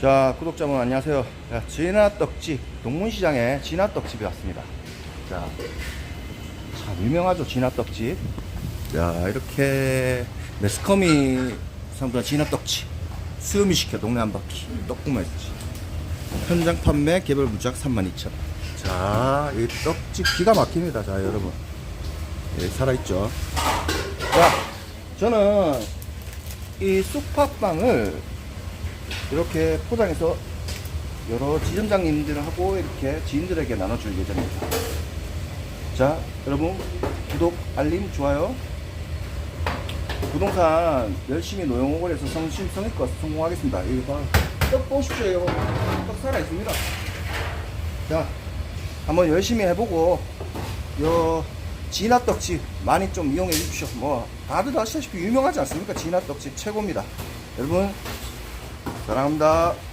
자, 구독자분 안녕하세요. 자, 진화떡집, 동문시장에 진화떡집에 왔습니다. 자, 참 유명하죠, 진화떡집. 자, 이렇게 매스컴이 상부한 진화떡집. 수요미 시켜 동네 한 바퀴. 떡국맛집. 현장 판매 개별 무작 32,000원. 자, 이 떡집 기가 막힙니다. 자, 여러분. 예, 살아있죠. 자, 저는 이 쑥팥빵을 이렇게 포장해서 여러 지점장님들하고 이렇게 지인들에게 나눠줄 예정입니다. 자, 여러분 구독, 알림, 좋아요. 부동산 열심히 노용호걸 해서 성심성의껏 성공하겠습니다. 이거 봐. 떡 보십시오. 이거 떡 살아있습니다. 자, 한번 열심히 해보고 요 진화떡집 많이 좀 이용해 주십시오. 뭐 다들 아시다시피 유명하지 않습니까? 진화떡집 최고입니다. 여러분 사랑합니다.